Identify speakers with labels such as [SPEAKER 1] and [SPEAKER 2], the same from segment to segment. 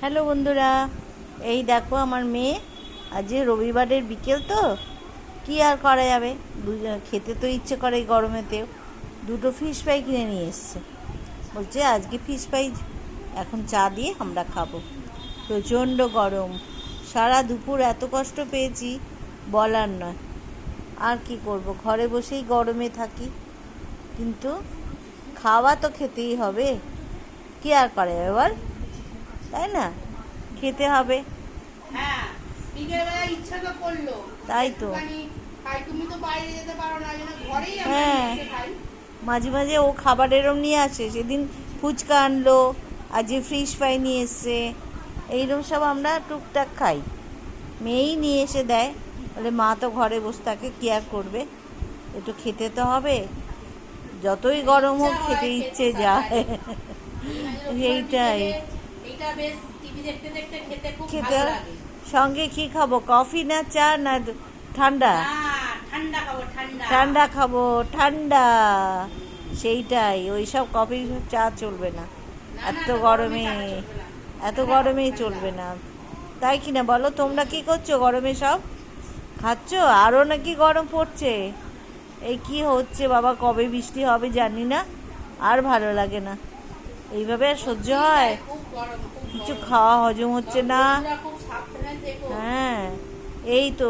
[SPEAKER 1] Hello বন্ধুরা, এই দেখো আমার মেয়ে। আজ রবিবারের বিকেল তো, কি আর করা যাবে? খেতে তো ইচ্ছে করে গরমেতেও। দুটো ফিশ ফ্রাই কিনে নিয়ে এসছে। বলছে আজকে ফিশ ফ্রাই এখন চা দিয়ে আমরা খাব। প্রচণ্ড গরম। সারা দুপুর এত কষ্ট পেয়েছি, বলার নয়। আর কি করব? ঘরে বসেই গরমে থাকি। কিন্তু খাওয়া তো খেতেই হবে। কি আর করে এবার তাই না? খেতে হবে।
[SPEAKER 2] হ্যাঁ
[SPEAKER 1] তাই তো। হ্যাঁ। মাঝে মাঝে ও খাবার এরম নিয়ে আসে সেদিন ফুচকা আনলো আজ যে ফ্রিশ ফ্রাই নিয়ে এসছে এইরকম সব আমরা টুকটাক খাই। মেয়েই নিয়ে এসে দেয় বলে মা তো ঘরে বসে থাকে কি আর করবে? একটু খেতে তো হবে। যতই গরম হোক খেতে ইচ্ছে যায়। এইটাই।
[SPEAKER 2] এইটা বেশ টিভি দেখতে দেখতে খেতে খুব ভালো লাগে।
[SPEAKER 1] সঙ্গে কি খাব? কফি না চা না ঠান্ডা?
[SPEAKER 2] ঠান্ডা খাব ঠান্ডা।
[SPEAKER 1] ঠান্ডা খাব ঠান্ডা। সেইটাই ওই সব কফি চা চলবে না। এত গরমে। এত গরমেই চলবে না। তাই কি না? বলো তোমরা কি করছ গরমে সব? খাচ্ছ? আরও নাকি গরম পড়ছে? এই কি হচ্ছে বাবা কবে বৃষ্টি হবে জানি না। আর ভালো লাগে না। এইভাবে আর সহ্য হয়?
[SPEAKER 2] গরম
[SPEAKER 1] কিছু খাওয়া হজম হচ্ছে না। হ্যাঁ এই তো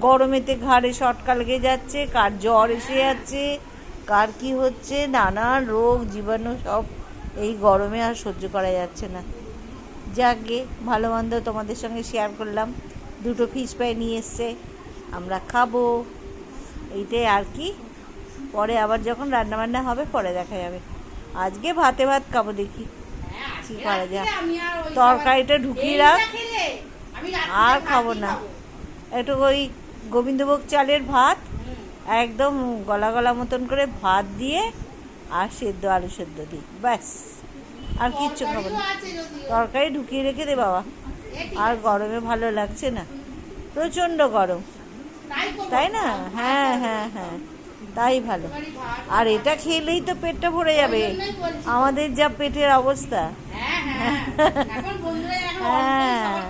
[SPEAKER 1] গরমেতে ঘাড়ে শটকা লেগে যাচ্ছে, কার জ্বর এসে যাচ্ছে, কার কি হচ্ছে, নানান রোগ জীবাণু সব এই গরমে আর সহ্য করা যাচ্ছে না। যাকে ভালো মন্দ তোমাদের সঙ্গে শেয়ার করলাম, দুটো ফিস ফ্রাই নিয়ে এসছে, আমরা খাব। এইটাই আর কি। পরে আবার যখন রান্না বান্না হবে, পরে দেখা যাবে। আজকে ভাতে ভাত খাব দেখি। কি করা যায়? তরকারিটা ঢুকিয়ে রাখ। আর খাব না। একটু ওই গোবিন্দভোগ চালের ভাত একদম গলা গলা মতন করে ভাত দিয়ে আর সেদ্ধ আলু সেদ্ধ দিই ব্যাস। আর কিচ্ছু খাব না। তরকারি ঢুকিয়ে রেখে দে বাবা। আর গরমে ভালো লাগছে না। প্রচণ্ড গরম।
[SPEAKER 2] তাই
[SPEAKER 1] না? হ্যাঁ হ্যাঁ হ্যাঁ। তাই ভালো। আর এটা খেলেই তো পেটটা ভরে যাবে। আমাদের যা পেটের অবস্থা।
[SPEAKER 2] হ্যাঁ, হ্যাঁ।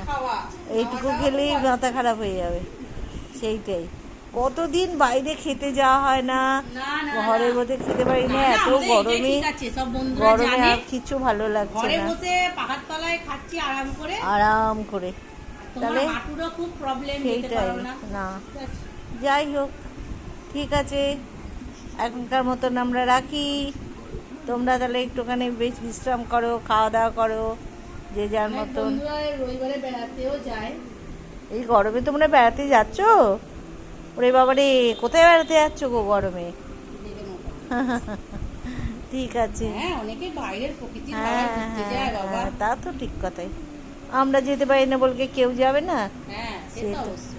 [SPEAKER 1] এইটুকু খেলেই মাথা খারাপ হয়ে যাবে। সেইটাই। কতদিন বাইরে খেতে যাওয়া হয় না?
[SPEAKER 2] না, না,
[SPEAKER 1] ঘরে বসে খেতে পারি না এত গরমে। গরমে আর কিছু ভালো লাগছে না।
[SPEAKER 2] পাহাড় তলায় খাচ্ছি আরাম করে।
[SPEAKER 1] আরাম করে। তাহলে
[SPEAKER 2] খুব প্রবলেম
[SPEAKER 1] সেইটাই
[SPEAKER 2] না।
[SPEAKER 1] যাই হোক ঠিক আছে। এখনকার মতন আমরা রাখি। তোমরা তাহলে একটুখানি বেশ বিশ্রাম করো খাওয়া দাওয়া করো যে যার মতন।
[SPEAKER 2] এই রবিবারে বেড়াতেও যায়।
[SPEAKER 1] এই গরমে তোমরা বেড়াতে যাচ্ছ? ওরে বাবারে কোথায় বেড়াতে যাচ্ছ গো গরমে? ঠিক আছে।
[SPEAKER 2] হ্যাঁ
[SPEAKER 1] হ্যাঁ হ্যাঁ, হ্যাঁ, তা তো ঠিক কথাই। আমরা যেতে পারি না বলকে কেউ যাবে না?
[SPEAKER 2] হ্যাঁ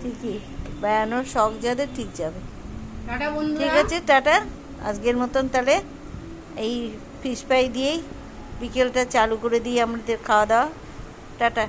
[SPEAKER 1] ঠিকই। বেড়ানোর শখ যাদের ঠিক যাবে। ঠিক আছে টাটা। আজকের মতন তাহলে এই ফিশ ফ্রাই দিয়েই বিকেলটা চালু করে দিই আমাদের খাওয়া দাওয়া। টাটা।